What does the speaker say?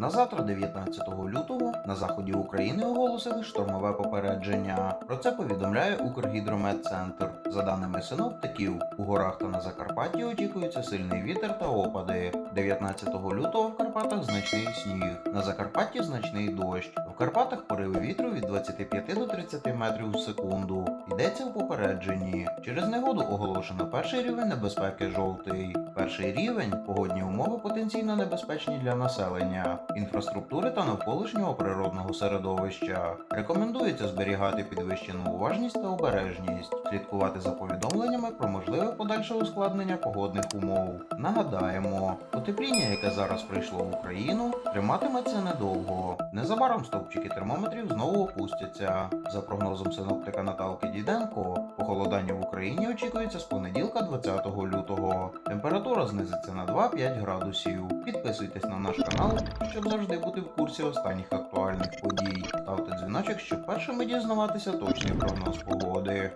На завтра, 19 лютого, на заході України оголосили штормове попередження. Про це повідомляє Укргідрометцентр. За даними синоптиків, у горах та на Закарпатті очікується сильний вітер та опади. 19 лютого в Карпатах значний сніг. На Закарпатті значний дощ. В Карпатах пориви вітру від 25 до 30 метрів в секунду. Йдеться у попередженні. Через негоду оголошено перший рівень небезпеки жовтий. Перший рівень погодні умови потенційно небезпечні для населення, інфраструктури та навколишнього природного середовища. Рекомендується зберігати підвищену уважність та обережність, слідкувати за повідомленнями про можливе подальше ускладнення погодних умов. Нагадаємо, потепління, яке зараз прийшло в Україну, триматиметься недовго. Незабаром стовпчики термометрів знову опустяться. За прогнозом синоптика Наталки Діденко, похолодання в Україні очікується з понеділка 20 лютого. Температура знизиться на 2-5 градусів. Підписуйтесь на наш канал, щоб завжди бути в курсі останніх актуальних подій. Ставте дзвіночок, щоб першими дізнаватися точний прогноз погоди.